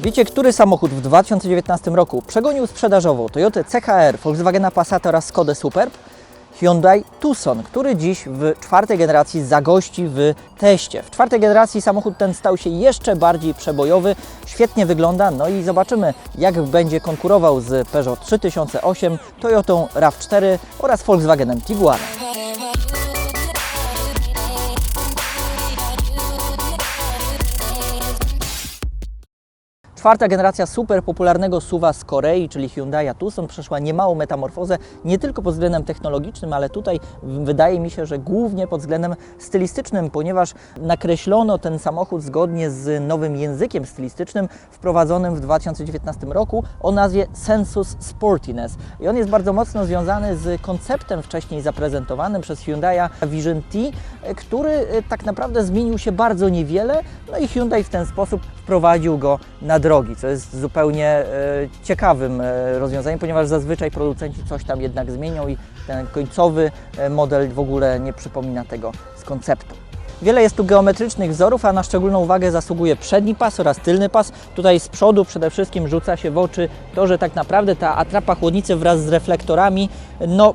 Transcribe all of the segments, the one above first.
Wiecie, który samochód w 2019 roku przegonił sprzedażowo Toyota CHR, Volkswagena Passat oraz Skodę Superb? Hyundai Tucson, który dziś w czwartej generacji zagości w teście. W czwartej generacji samochód ten stał się jeszcze bardziej przebojowy, świetnie wygląda, no i zobaczymy jak będzie konkurował z Peugeot 3008, Toyotą RAV4 oraz Volkswagenem Tiguanem. Czwarta generacja super popularnego SUVa z Korei, czyli Hyundai Tucson, przeszła niemałą metamorfozę, nie tylko pod względem technologicznym, ale tutaj wydaje mi się, że głównie pod względem stylistycznym, ponieważ nakreślono ten samochód zgodnie z nowym językiem stylistycznym wprowadzonym w 2019 roku o nazwie Sensus Sportiness. I on jest bardzo mocno związany z konceptem wcześniej zaprezentowanym przez Hyundai Vision T, który e, tak naprawdę zmienił się bardzo niewiele, no i Hyundai w ten sposób wprowadził go na drogi, co jest zupełnie e, ciekawym e, rozwiązaniem, ponieważ zazwyczaj producenci coś tam jednak zmienią i ten końcowy e, model w ogóle nie przypomina tego z konceptu. Wiele jest tu geometrycznych wzorów, a na szczególną uwagę zasługuje przedni pas oraz tylny pas. Tutaj z przodu przede wszystkim rzuca się w oczy to, że tak naprawdę ta atrapa chłodnicy wraz z reflektorami, no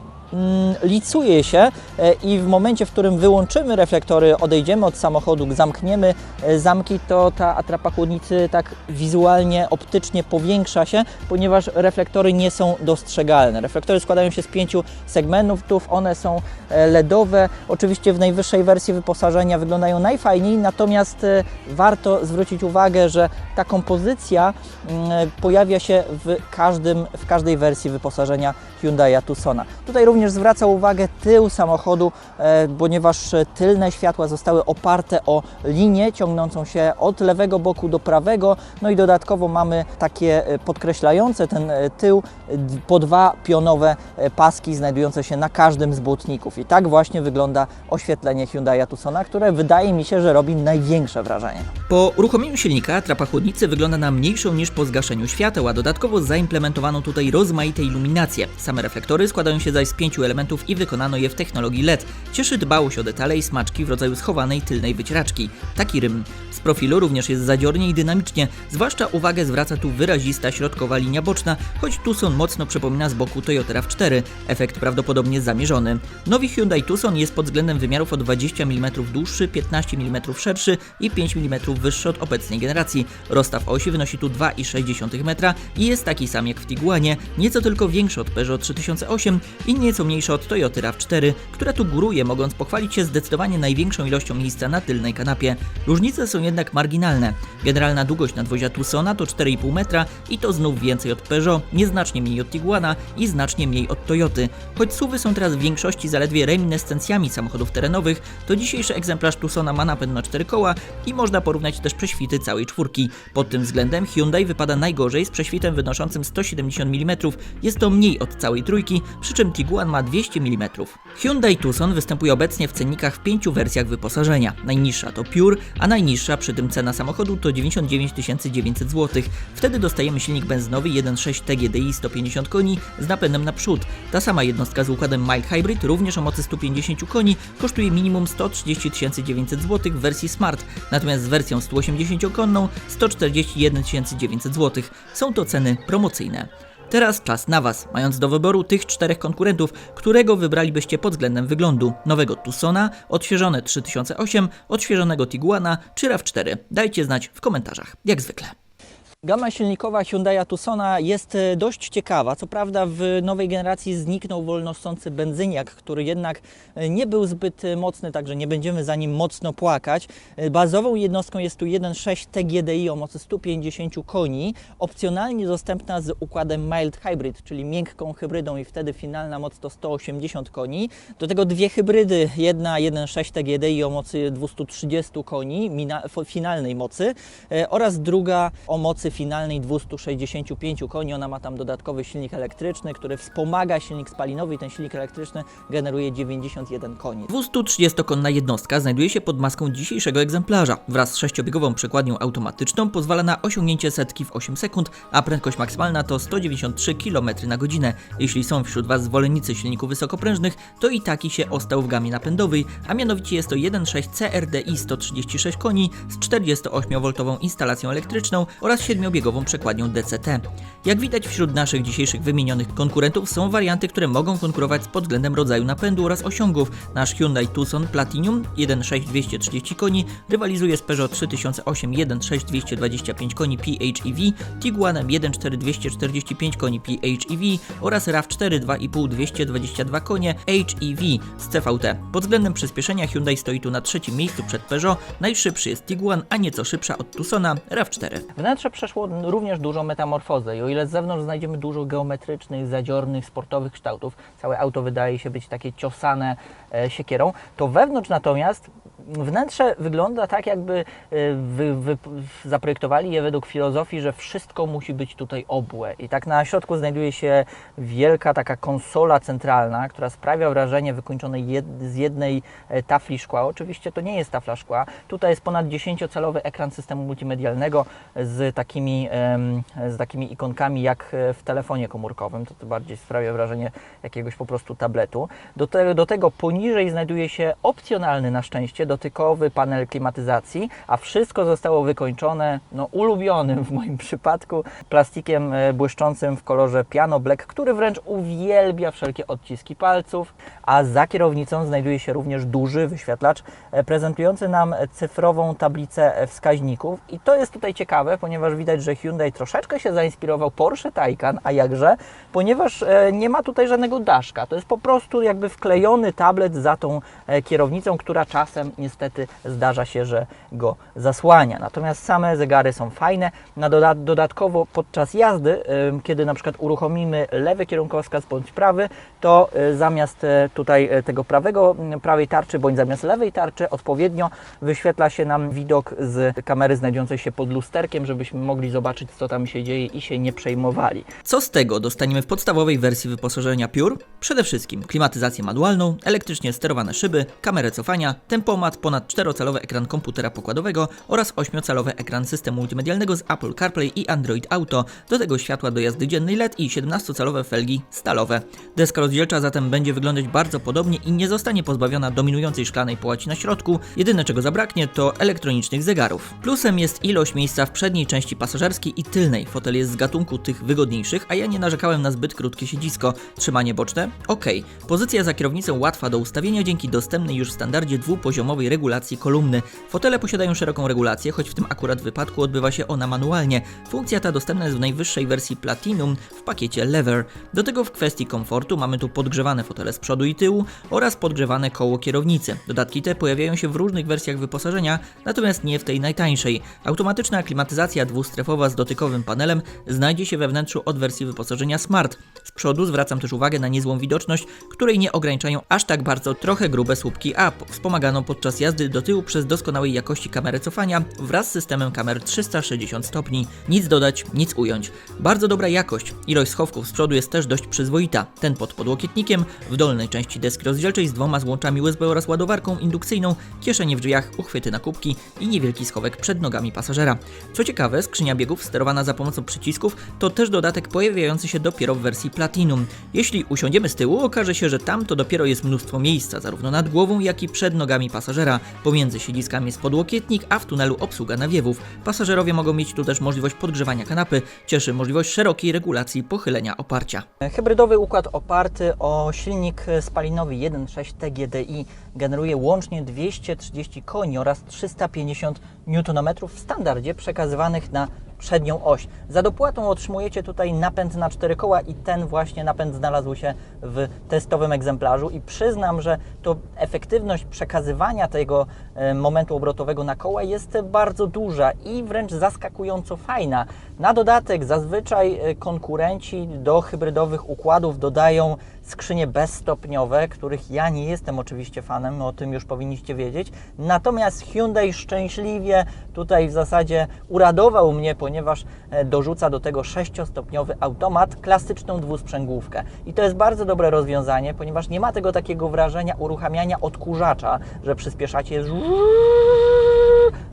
licuje się e, i w momencie, w którym wyłączymy reflektory, odejdziemy od samochodu, zamkniemy e, zamki, to ta atrapa chłodnicy tak wizualnie, optycznie powiększa się, ponieważ reflektory nie są dostrzegalne. Reflektory składają się z pięciu segmentów, one są e, LEDowe. Oczywiście w najwyższej wersji wyposażenia wyglądają najfajniej, natomiast warto zwrócić uwagę, że ta kompozycja mm, pojawia się w, każdym, w każdej wersji wyposażenia Hyundai Tucsona. Tutaj również zwraca uwagę tył samochodu, e, ponieważ tylne światła zostały oparte o linię ciągnącą się od lewego boku do prawego, no i dodatkowo mamy takie e, podkreślające ten e, tył po dwa pionowe paski znajdujące się na każdym z błotników. I tak właśnie wygląda oświetlenie Hyundai Tucsona, które wydaje mi się, że robi największe wrażenie. Po uruchomieniu silnika atrapa chłodnicy wygląda na mniejszą niż po zgaszeniu świateł, a dodatkowo zaimplementowano tutaj rozmaite iluminacje. Same reflektory składają się zaś z elementów i wykonano je w technologii LED. Cieszy dbałość o detale i smaczki w rodzaju schowanej tylnej wycieraczki. Taki rym. Z profilu również jest zadziornie i dynamicznie, zwłaszcza uwagę zwraca tu wyrazista środkowa linia boczna, choć Tucson mocno przypomina z boku Toyota RAV4. Efekt prawdopodobnie zamierzony. Nowy Hyundai Tucson jest pod względem wymiarów o 20 mm dłuższy, 15 mm szerszy i 5 mm wyższy od obecnej generacji. Rozstaw osi wynosi tu 2,6 metra i jest taki sam jak w Tiguanie, nieco tylko większy od Peugeot 3008 i nieco mniejszy od Toyota RAV4, która tu góruje, mogąc pochwalić się zdecydowanie największą ilością miejsca na tylnej kanapie. Różnice są jednak marginalne. Generalna długość nadwozia Tucsona to 4,5 metra i to znów więcej od Peugeot, nieznacznie mniej od Tiguana i znacznie mniej od Toyoty. Choć SUVy są teraz w większości zaledwie reminiscencjami samochodów terenowych, to dzisiejszy egzemplarz Tucsona ma napęd na 4 koła i można porównać też prześwity całej czwórki. Pod tym względem Hyundai wypada najgorzej z prześwitem wynoszącym 170 mm. Jest to mniej od całej trójki, przy czym Tiguan ma 200 mm. Hyundai Tucson występuje obecnie w cennikach w pięciu wersjach wyposażenia. Najniższa to Pure, a najniższa przy tym cena samochodu to 99 900 zł. Wtedy dostajemy silnik benzynowy 1.6 TGDI 150 koni z napędem na przód. Ta sama jednostka z układem Mild Hybrid, również o mocy 150 koni, kosztuje minimum 130 900 zł w wersji Smart, natomiast z wersją 180-konną 141 900 zł. Są to ceny promocyjne. Teraz czas na Was, mając do wyboru tych czterech konkurentów, którego wybralibyście pod względem wyglądu. Nowego Tucsona, odświeżone 3008, odświeżonego Tiguana czy RAV4. Dajcie znać w komentarzach, jak zwykle. Gama silnikowa Hyundai Tucsona jest e, dość ciekawa. Co prawda w nowej generacji zniknął wolnosący benzyniak, który jednak e, nie był zbyt e, mocny, także nie będziemy za nim mocno płakać. Bazową jednostką jest tu 1.6 TGDI o mocy 150 koni, opcjonalnie dostępna z układem Mild Hybrid, czyli miękką hybrydą i wtedy finalna moc to 180 koni. Do tego dwie hybrydy, jedna 1.6 TGDI o mocy 230 koni, finalnej mocy oraz druga o mocy finalnej 265 koni. Ona ma tam dodatkowy silnik elektryczny, który wspomaga silnik spalinowy i ten silnik elektryczny generuje 91 koni. 230-konna jednostka znajduje się pod maską dzisiejszego egzemplarza. Wraz z sześciobiegową przekładnią automatyczną pozwala na osiągnięcie setki w 8 sekund, a prędkość maksymalna to 193 km na godzinę. Jeśli są wśród Was zwolennicy silników wysokoprężnych, to i taki się ostał w gamie napędowej, a mianowicie jest to 1.6 CRDI 136 koni z 48V instalacją elektryczną oraz 7-biegową przekładnią DCT. Jak widać wśród naszych dzisiejszych wymienionych konkurentów są warianty, które mogą konkurować pod względem rodzaju napędu oraz osiągów. Nasz Hyundai Tucson Platinum 1.6 230 koni rywalizuje z Peugeot 3008 1.6 225 koni PHEV, Tiguanem 1.4 245 koni PHEV oraz RAV4 2.5 222 konie HEV z CVT. Pod względem przyspieszenia Hyundai stoi tu na trzecim miejscu przed Peugeot, najszybszy jest Tiguan, a nieco szybsza od Tucsona RAV4. Wnętrze przeszło również dużą metamorfozę i o ile z zewnątrz znajdziemy dużo geometrycznych, zadziornych, sportowych kształtów, całe auto wydaje się być takie ciosane e, siekierą, to wewnątrz natomiast wnętrze wygląda tak, jakby e, wy, wy, zaprojektowali je według filozofii, że wszystko musi być tutaj obłe. I tak na środku znajduje się wielka taka konsola centralna, która sprawia wrażenie wykończonej jed, z jednej e, tafli szkła. Oczywiście to nie jest tafla szkła. Tutaj jest ponad 10-calowy ekran systemu multimedialnego z takimi, z takimi ikonkami jak e, w telefonie komórkowym. To, to bardziej sprawia wrażenie jakiegoś po prostu tabletu. Do, te, do tego poniżej znajduje się opcjonalny na szczęście dotykowy panel klimatyzacji, a wszystko zostało wykończone no, ulubionym w moim przypadku plastikiem e, błyszczącym w kolorze piano black, który wręcz uwielbia wszelkie odciski palców, a za kierownicą znajduje się również duży wyświetlacz e, prezentujący nam cyfrową tablicę wskaźników i to jest tutaj ciekawe, ponieważ widać, że Hyundai troszeczkę się zainspirował Porsche Taycan, a jakże, ponieważ e, nie ma tutaj żadnego daszka. To jest po prostu jakby wklejony tablet za tą kierownicą, która czasem niestety zdarza się, że go zasłania. Natomiast same zegary są fajne. Na doda dodatkowo podczas jazdy, kiedy na przykład uruchomimy lewy kierunkowskaz bądź prawy, to e, zamiast e, tutaj e, tego prawego, prawej tarczy bądź zamiast lewej tarczy odpowiednio wyświetla się nam widok z kamery znajdującej się pod lusterkiem, żebyśmy mogli zobaczyć co tam się dzieje i się nie przejmowali. Co z tego dostaniemy w podstawowej wersji wyposażenia Pure? Przede wszystkim klimatyzację manualną, elektrycznie sterowane szyby, kamerę cofania, tempomat, ponad 4-calowy ekran komputera pokładowego oraz 8-calowy ekran systemu multimedialnego z Apple CarPlay i Android Auto, do tego światła do jazdy dziennej LED i 17-calowe felgi stalowe. Deska rozdzielcza zatem będzie wyglądać bardzo podobnie i nie zostanie pozbawiona dominującej szklanej połaci na środku, jedyne czego zabraknie to elektronicznych zegarów. Plusem jest ilość miejsca w przedniej części pasażerskiej i tylnej. Fotel jest z gatunku tych wygodniejszych, a ja nie narzekałem na zbyt krótkie siedzisko. Trzymanie boczne? Ok. Pozycja za kierownicą łatwa do ustawienia dzięki dostępnej już w standardzie dwupoziomowej regulacji kolumny. Fotele posiadają szeroką regulację, choć w tym akurat wypadku odbywa się ona manualnie. Funkcja ta dostępna jest w najwyższej wersji Platinum w pakiecie Lever. Do tego w kwestii komfortu mamy tu podgrzewane fotele z przodu i tyłu oraz podgrzewane koło kierownicy. Dodatki te pojawiają się w różnych wersjach wyposażenia, natomiast nie w tej najtańszej. Automatyczna klimatyzacja dwustrefowa z dotykowym panelem znajdzie się we wnętrzu od wersji wyposażenia Smart. Z przodu zwracam też uwagę na niezłą widoczność, której nie ograniczają aż tak bardzo trochę grube słupki up, wspomaganą podczas jazdy do tyłu przez doskonałej jakości kamerę cofania wraz z systemem kamer 360 stopni. Nic dodać, nic ująć. Bardzo dobra jakość. Ilość schowków z przodu jest też dość przyzwoita. Ten pod podłokietnikiem, w dolnej części deski rozdzielczej z dwoma złączami USB oraz ładowarką indukcyjną, kieszenie w drzwiach, uchwyty na kubki i niewielki schowek przed nogami pasażera. Co ciekawe, skrzynia biegów sterowana za pomocą przycisków to też dodatek pojawiający się dopiero w wersji Platinum. Jeśli usiądziemy z tyłu, okaże się, że tam to dopiero jest mnóstwo miejsca, zarówno nad głową, jak i przed nogami pasażera. Pomiędzy siedziskami jest podłokietnik, a w tunelu obsługa nawiewów. Pasażerowie mogą mieć tu też możliwość podgrzewania kanapy, cieszy możliwość szerokiej regulacji pochylenia oparcia. Hybrydowy układ oparty o silnik spalinowy 1.6 TGDI generuje łącznie 230 koni oraz 350 Nm w standardzie przekazywanych na przednią oś. Za dopłatą otrzymujecie tutaj napęd na cztery koła i ten właśnie napęd znalazł się w testowym egzemplarzu i przyznam, że to efektywność przekazywania tego e, momentu obrotowego na koła jest bardzo duża i wręcz zaskakująco fajna. Na dodatek zazwyczaj e, konkurenci do hybrydowych układów dodają skrzynie bezstopniowe, których ja nie jestem oczywiście fanem, o tym już powinniście wiedzieć. Natomiast Hyundai szczęśliwie tutaj w zasadzie uradował mnie, ponieważ e, dorzuca do tego 6-stopniowy automat, klasyczną dwusprzęgłówkę. I to jest bardzo dobre rozwiązanie, ponieważ nie ma tego takiego wrażenia uruchamiania odkurzacza, że przyspieszacie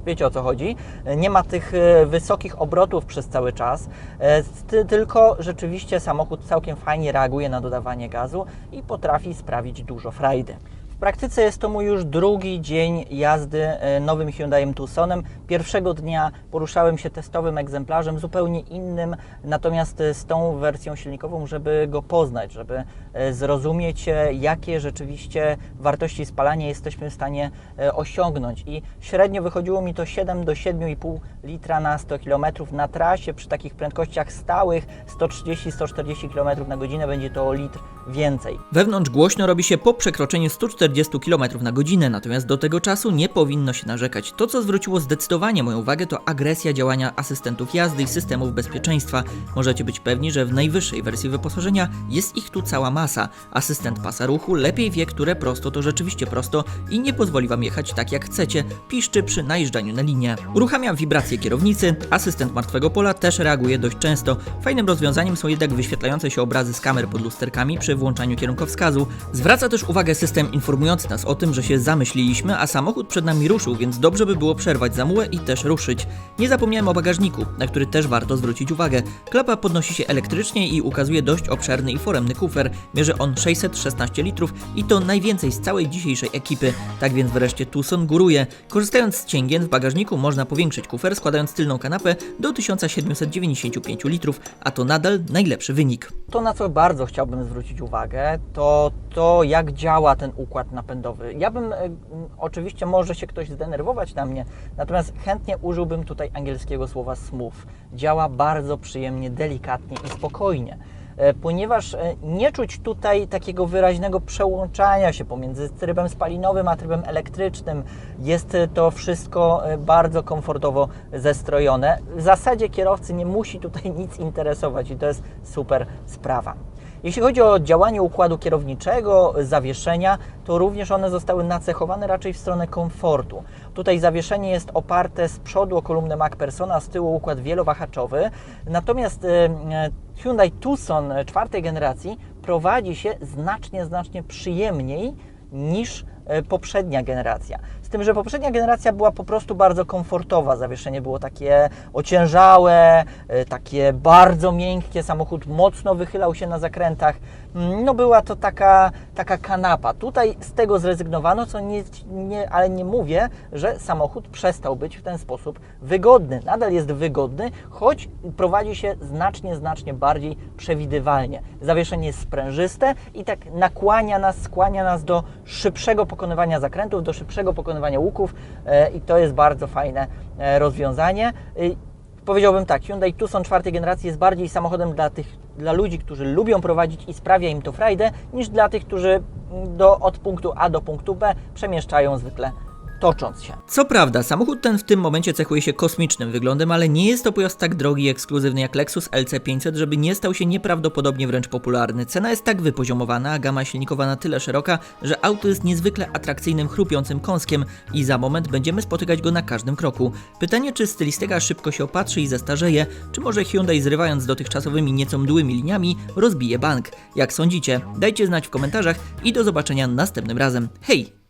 Wiecie o co chodzi? Nie ma tych e, wysokich obrotów przez cały czas, e, ty- tylko rzeczywiście samochód całkiem fajnie reaguje na dodawanie gazu i potrafi sprawić dużo frajdy. Praktyce jest to mój już drugi dzień jazdy e, nowym Hyundaiem Tucsonem. Pierwszego dnia poruszałem się testowym egzemplarzem, zupełnie innym, natomiast e, z tą wersją silnikową, żeby go poznać, żeby e, zrozumieć, jakie rzeczywiście wartości spalania jesteśmy w stanie osiągnąć. I średnio wychodziło mi to 7 do 7,5 litra na 100 km na trasie przy takich prędkościach stałych 130-140 km na godzinę będzie to litr więcej. Wewnątrz głośno robi się po przekroczeniu 140 km na godzinę, natomiast do tego czasu nie powinno się narzekać. To, co zwróciło zdecydowanie moją uwagę, to agresja działania asystentów jazdy i systemów bezpieczeństwa. Możecie być pewni, że w najwyższej wersji wyposażenia jest ich tu cała masa. Asystent pasa ruchu lepiej wie, które prosto to rzeczywiście prosto i nie pozwoli Wam jechać tak jak chcecie, piszczy przy najeżdżaniu na linię. Uruchamia wibracje kierownicy, asystent martwego pola też reaguje dość często. Fajnym rozwiązaniem są jednak wyświetlające się obrazy z kamer pod lusterkami przy włączaniu kierunkowskazu. Zwraca też uwagę system informujący nas o tym, że się zamyśliliśmy, a samochód przed nami ruszył, więc dobrze by było przerwać zamułę i też ruszyć. Nie zapomniałem o bagażniku, na który też warto zwrócić uwagę. Klapa podnosi się elektrycznie i ukazuje dość obszerny i foremny kufer. Mierzy on 616 litrów i to najwięcej z całej dzisiejszej ekipy. Tak więc wreszcie Tucson góruje. Korzystając z cięgien w bagażniku można powiększyć kufer, składając tylną kanapę do 1795 litrów, a to nadal najlepszy wynik. To, na co bardzo chciałbym zwrócić uwagę, to to, jak działa ten układ napędowy. Ja bym, e, oczywiście może się ktoś zdenerwować na mnie, natomiast chętnie użyłbym tutaj angielskiego słowa smooth. Działa bardzo przyjemnie, delikatnie i spokojnie. E, Ponieważ e, nie czuć tutaj takiego wyraźnego przełączania się pomiędzy trybem spalinowym a trybem elektrycznym, jest to wszystko bardzo komfortowo zestrojone. W zasadzie kierowcy nie musi tutaj nic interesować i to jest super sprawa. Jeśli chodzi o działanie układu kierowniczego, zawieszenia, to również one zostały nacechowane raczej w stronę komfortu. Tutaj zawieszenie jest oparte z przodu o kolumnę MacPersona, z tyłu układ wielowahaczowy. Natomiast e, e, Hyundai Tucson czwartej generacji prowadzi się znacznie, znacznie przyjemniej niż e, poprzednia generacja. Tym, że poprzednia generacja była po prostu bardzo komfortowa. Zawieszenie było takie ociężałe, e, takie bardzo miękkie, samochód mocno wychylał się na zakrętach. Mm, No była to taka, taka kanapa. Tutaj z tego zrezygnowano, co nie, nie, ale nie mówię, że samochód przestał być w ten sposób wygodny. Nadal jest wygodny, choć prowadzi się znacznie, znacznie bardziej przewidywalnie. Zawieszenie jest sprężyste i tak nakłania nas, skłania nas do szybszego pokonywania zakrętów, do szybszego pokonywania łuków e, i to jest bardzo fajne e, rozwiązanie. Powiedziałbym tak, Hyundai Tucson czwartej generacji jest bardziej samochodem dla tych, dla ludzi, którzy lubią prowadzić i sprawia im to frajdę, niż dla tych, którzy do, od punktu A do punktu B przemieszczają zwykle tocząc się. Co prawda, samochód ten w tym momencie cechuje się kosmicznym wyglądem, ale nie jest to pojazd tak drogi i ekskluzywny jak Lexus LC500, żeby nie stał się nieprawdopodobnie wręcz popularny. Cena jest tak wypoziomowana, a gama silnikowa na tyle szeroka, że auto jest niezwykle atrakcyjnym, chrupiącym kąskiem i za moment będziemy spotykać go na każdym kroku. Pytanie, czy stylistyka szybko się opatrzy i zestarzeje, czy może Hyundai zrywając dotychczasowymi nieco mdłymi liniami rozbije bank? Jak sądzicie? Dajcie znać w komentarzach i do zobaczenia następnym razem. Hej!